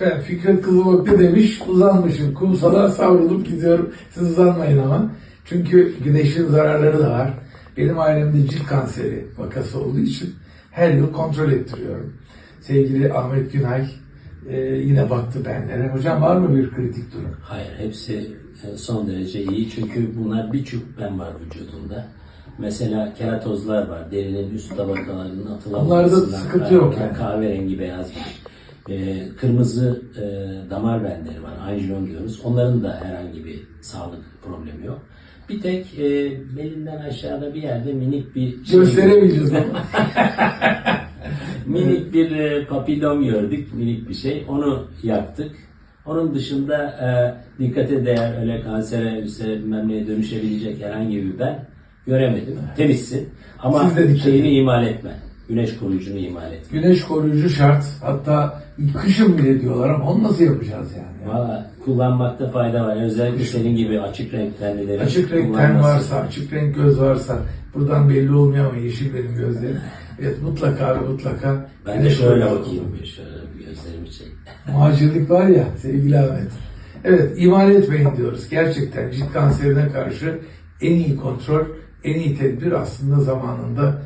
Efendim Fikret Kızılok ne demiş? Uzanmışım, kumsala savrulup gidiyorum. Siz uzanmayın ama. Çünkü güneşin zararları da var. Benim ailemde cilt kanseri vakası olduğu için her yıl kontrol ettiriyorum. Sevgili Ahmet Günay e, yine baktı benlere. Hocam var mı bir kritik durum? Hayır, hepsi e, son derece iyi çünkü bunlar birçok ben var vücudunda. Mesela keratozlar var, derinin üst tabakalarının atılamamasından. Onlarda sıkıntı yok yani. Kahverengi beyaz bir. E, kırmızı e, damar benderi var, anjiyon diyoruz. Onların da herhangi bir sağlık problemi yok. Bir tek e, belinden aşağıda bir yerde minik bir şey- Gösteremeyeceğiz ama. minik bir e, papilom gördük, minik bir şey. Onu yaptık. Onun dışında e, dikkate değer öyle kansere, bilmem neye dönüşebilecek herhangi bir ben göremedim. Temizsin. Ama şeyini ihmal etme. Güneş koruyucunu ihmal etme. Güneş koruyucu şart. Hatta kışın bile diyorlar ama onu nasıl yapacağız yani? Valla kullanmakta fayda var. Özellikle senin gibi açık renkli tenlilerin Açık renk ten kullanması. varsa, açık renk göz varsa buradan belli olmuyor ama yeşil benim gözlerim. Evet mutlaka ve mutlaka Ben de güneş şöyle koruyucu. bakayım bir şöyle bir gözlerimi çek. Muhacirlik var ya sevgili Ahmet. Evet ihmal etmeyin diyoruz. Gerçekten cilt kanserine karşı en iyi kontrol, en iyi tedbir aslında zamanında